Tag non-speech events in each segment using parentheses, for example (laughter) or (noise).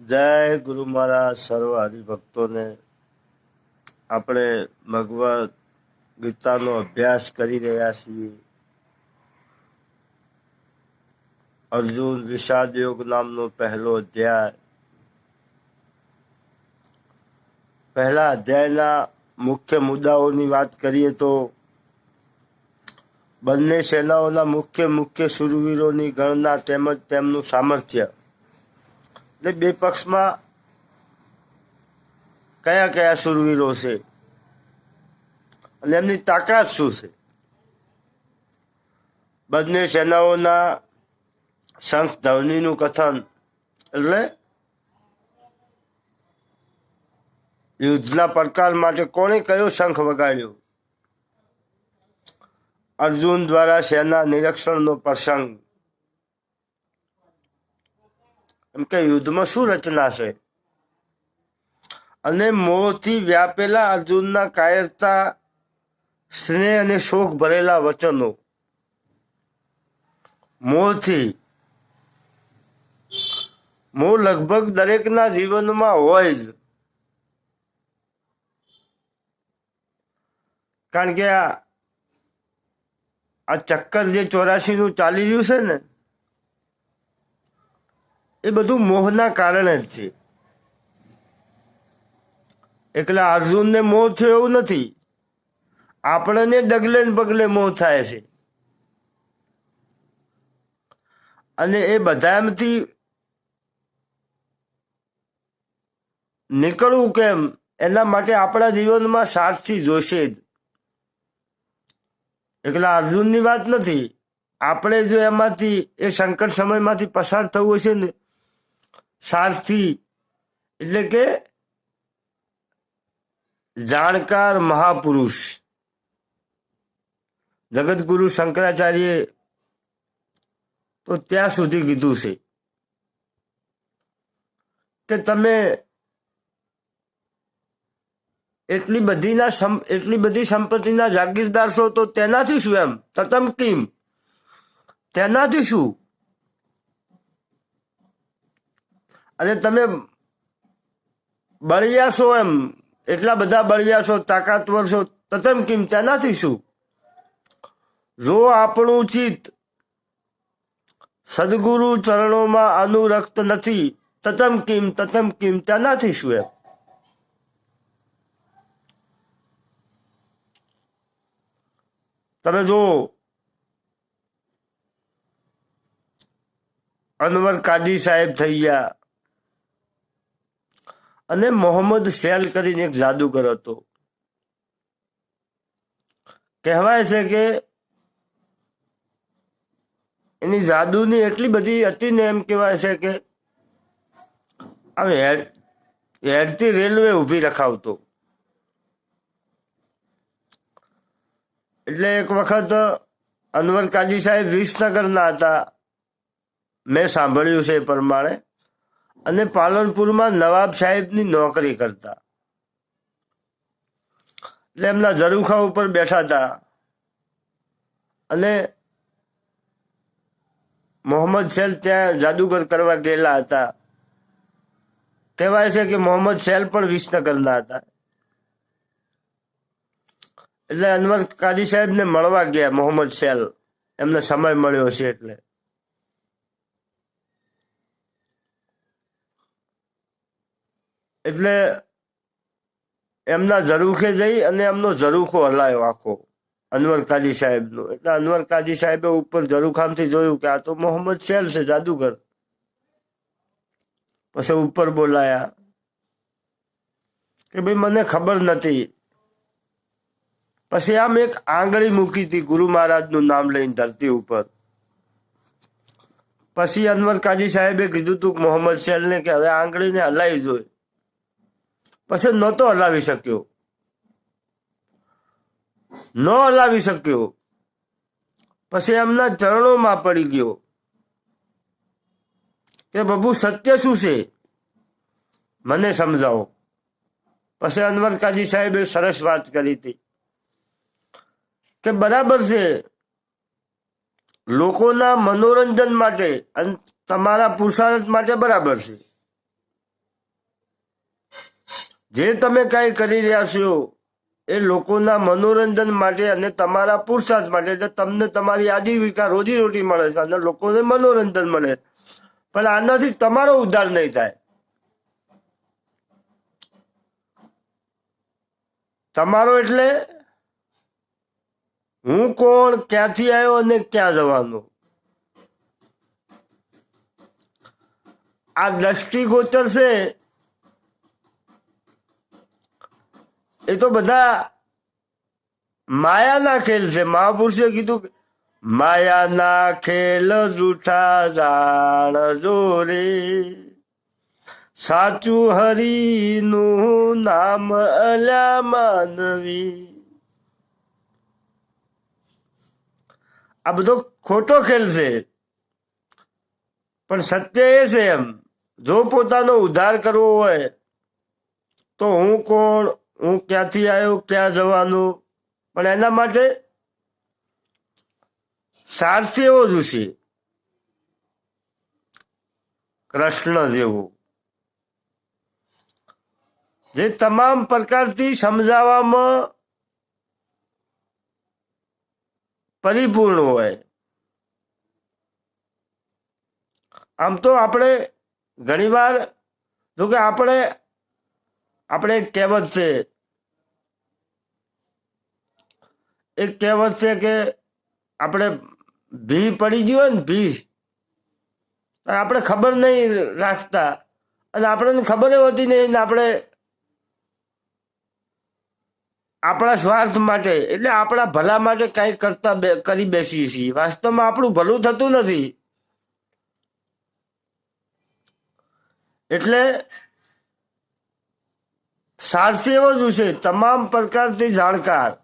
જય ગુરુ મારા સર્વ હરિભક્તોને. આપણે ભગવદ્ ગીતાનો અભ્યાસ કરી રહ્યા છીએ. અર્જુન વિષાદ યોગ નામનો પહેલો અધ્યાય. પહેલા અધ્યાયના મુખ્ય મુદ્દાઓની વાત કરીએ તો બંને સેનાઓના મુખ્ય મુખ્ય સુરવીરોની ગણના તેમજ તેમનું સામર્થ્ય. એટલે બે પક્ષમાં કયા કયા સુરવીરો છે? અને એમની તાકાત શું છે? બંને સેનાઓના શંખ ધવનીનું કથન એટલે યુદ્ધના પડકાર માટે કોણે કયો શંખ વગાડ્યો? અર્જુન દ્વારા સેના નિરીક્ષણનો પ્રસંગ એમ કે યુદ્ધમાં શું રચના છે? અને મોહથી વ્યાપેલા અર્જુનના કાયરતા, સ્નેહ અને શોક ભરેલા વચનો. મોહથી મોહ લગભગ દરેકના જીવનમાં હોય જ. કારણ કે આ આ ચક્કર જે ચોરાશી નું ચાલી રહ્યું છે ને એ બધું મોહના કારણે જ છે. એટલે અર્જુનને મોહ થયો એવું નથી. આપણને ડગલે પગલે મોહ થાય છે. અને એ બધામાંથી નીકળવું કેમ? એના માટે આપણા જીવનમાં સારથી જોશે જ. એટલે અર્જુનની વાત નથી. આપણે જો એમાંથી એ સંકટ સમયમાંથી પસાર થવું હશે ને સારથી એટલે કે જાણકાર મહાપુરુષ. જગતગુરુ શંકરાચાર્ય તો ત્યાં સુધી કીધું છે કે તમે એટલી બધીના એટલી બધી સંપત્તિના જાગીરદાર છો તો તેનાથી શું એમ? તતમ કિમ? તેનાથી શું? અને તમે બળિયા છો એમ, એટલા બધા બળિયા છો, તાકાતવર છો તતમ કિમ નથી શું? જો આપણું ચિત્ત સદગુરુ ચરણોમાં અનુરક્ત નથી તતમ કિમ તતમ કિમ નથી શું એમ? તમે જો અનવર કાદી સાહેબ થઈ ગયા અને મોહમ્મદ શેલ કરીને એક જાદુગર હતો. કહેવાય છે કે એની જાદુની એટલી બધી હતી ને એમ કહેવાય છે કે આમ હેડ, હેડતી રેલવે ઊભી રખાવતો. એટલે એક વખત અનવર કાજી સાહેબ વિસનગરના હતા. મેં સાંભળ્યું છે એ પ્રમાણે. અને પાલનપુરમાં નવાબ સાહેબની નોકરી કરતા. એટલે એમના ઝરૂખા ઉપર બેઠા હતા. અને મોહમ્મદ શેલ ત્યાં જાદુગર કરવા ગયેલા હતા. કહેવાય છે કે મોહમ્મદ શેલ પણ વિસનગરના હતા. એટલે અનવર કાજી સાહેબને મળવા ગયા મોહમ્મદ શેલ એમને સમય મળ્યો છે એટલે. એટલે એમના ઝરૂખે જઈ અને એમનો ઝરૂખો હલાયો આખો, અનવર કાજી સાહેબનો. એટલે અનવર કાજી સાહેબે ઉપર ઝરૂખામથી જોયું કે આ તો મોહમ્મદ શેલ છે, જાદુગર. પછી ઉપર બોલાયા કે ભાઈ, મને ખબર નથી. પછી આમ એક આંગળી મૂકી હતી ગુરુ મહારાજનું નામ લઈને ધરતી ઉપર. પછી અનવર કાજી સાહેબે કીધું તું મોહમ્મદ શેલને કે હવે આંગળીને હલાવી જોઈ. પછી નહોતો હલાવી શક્યો. ન હલાવી શક્યો. પછી એમના ચરણોમાં પડી ગયો. કે પ્રભુ, સત્ય શું છે? મને સમજાવો. પછી અનવર કાજી સાહેબે સરસ વાત કરી હતી. કે બરાબર છે, લોકોના મનોરંજન માટે અને તમારા પુરુષાર્થ માટે બરાબર છે. જે તમે કાંઈ કરી રહ્યા છો, એ લોકોના મનોરંજન માટે અને તમારા પુરુષાર્થ માટે તમને તમારી આજીવિકા રોજી રોટી મળે છે અને લોકોને મનોરંજન મળે. પણ આનાથી તમારો ઉદ્ધાર નહીં થાય. તમારો એટલે હું કોણ, ક્યાંથી આવ્યો અને ક્યાં જવાનું? આ દ્રષ્ટિગોચર છે એ તો બધા માયાના ખેલ છે. મહાપુરુષે કીધું માયાના ખેલ જૂઠા જાણ જોરે સાચું હરિનું નામ અલ્યા માનવી. આ બધો ખોટો ખેલ છે. પણ સત્ય એ છે એમ. જો પોતાનો ઉદ્ધાર કરવો હોય, તો હું કોણ? હું ક્યાંથી આવ્યો, ક્યાં જવાનું? પણ એના માટે સારથી એવો જોશે કૃષ્ણ જેવું. જે તમામ પ્રકારથી સમજાવવામાં પરિપૂર્ણ હોય. આમ તો આપણે ઘણીવાર જો કે આપણે આપણે એક કહેવત છે. એક કહેવત છે કે આપણે ભી પડી ગયું હોય ને ભી આપણે ખબર નહીં રાખતા. અને આપણને ખબર હોતી નહીં આપણે આપણા સ્વાર્થ માટે, એટલે આપણા ભલા માટે કંઈક કરતા કરી બેસીએ છીએ. વાસ્તવમાં આપણું ભલું થતું નથી. એટલે સારથી એવો છે? તમામ પ્રકારથી જાણકાર.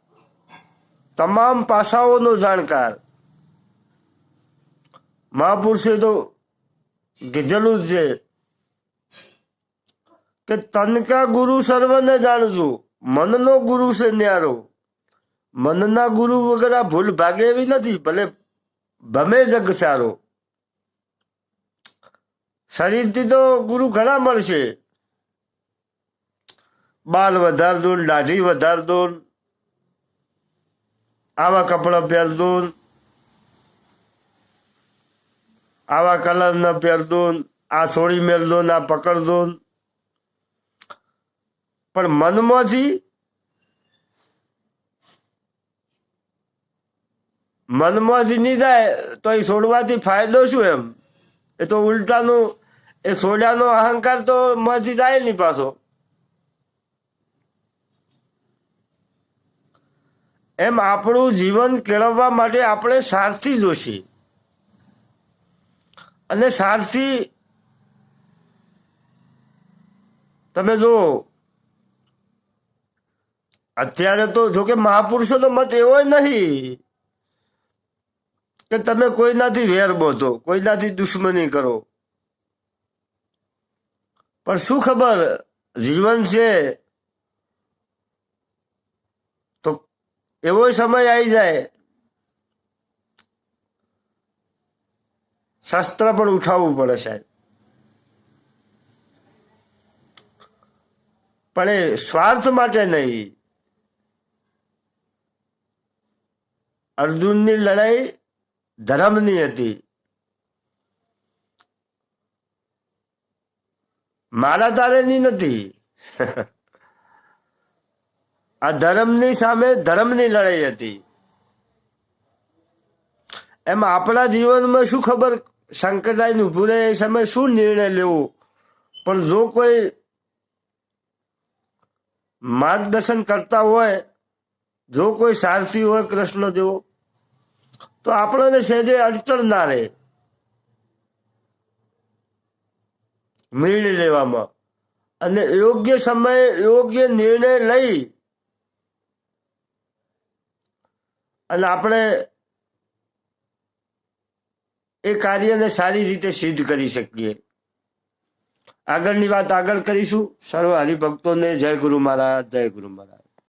તમામ પાસાઓનો જાણકાર. મહાપુરુષે તો કીધેલું જ છે કે તનકા ગુરુ સર્વને જાણજો, મનનો ગુરુ છે ન્યારો. મનના ગુરુ વગર ભૂલ ભાગે એવી નથી, ભલે ભમે જગ સારો. શરીરથી તો ગુરુ ઘણા મળશે. બાલ વધાર દૂન, દાઢી વધાર દો આવા કપડા પહેર દો આવા કલર ના પહેર દો ને આ છોડી મેળ દો ને આ પકડ દો પણ મનમાંથી મનમાંથી નહીં જાય તો એ છોડવાથી ફાયદો શું એમ? એ તો ઉલટાનું, એ છોડ્યાનો અહંકાર તો માંથી જાય નહીં પાછો. એમ આપણું જીવન કેળવવા માટે આપણે સારથી જોશે. અને સારથી તમે જો, અત્યારે તો જો કે મહાપુરુષોનો મત એવો નહીં કે તમે કોઈનાથી વેર બોધો, કોઈનાથી દુશ્મની કરો. પણ શું ખબર, જીવન છે એવો સમય આવી જાય. શસ્ત્ર પણ ઉઠાવવું પડે સાહેબ. પણ એ સ્વાર્થ માટે નહીં. અર્જુનની લડાઈ ધર્મની હતી. મારા તારેની નથી. (laughs) આ ધર્મની સામે ધર્મની લડાઈ હતી. એમ આપણા જીવનમાં શું ખબર સંકટ આવીને ઉભું રહે એ સમયે શું નિર્ણય લેવો? પણ જો કોઈ માર્ગદર્શન કરતા હોય, જો કોઈ સારથી હોય કૃષ્ણ જેવો, તો આપણને સહેજે અડચણ ના રહે. નિર્ણય લેવામાં. અને યોગ્ય સમયે યોગ્ય નિર્ણય લઈ અને આપણે એ કાર્યને સારી રીતે સિદ્ધ કરી શકીએ. આગળની વાત આગળ કરીશું. સર્વ હરિભક્તોને જય ગુરુ મહારાજ, જય ગુરુ મહારાજ.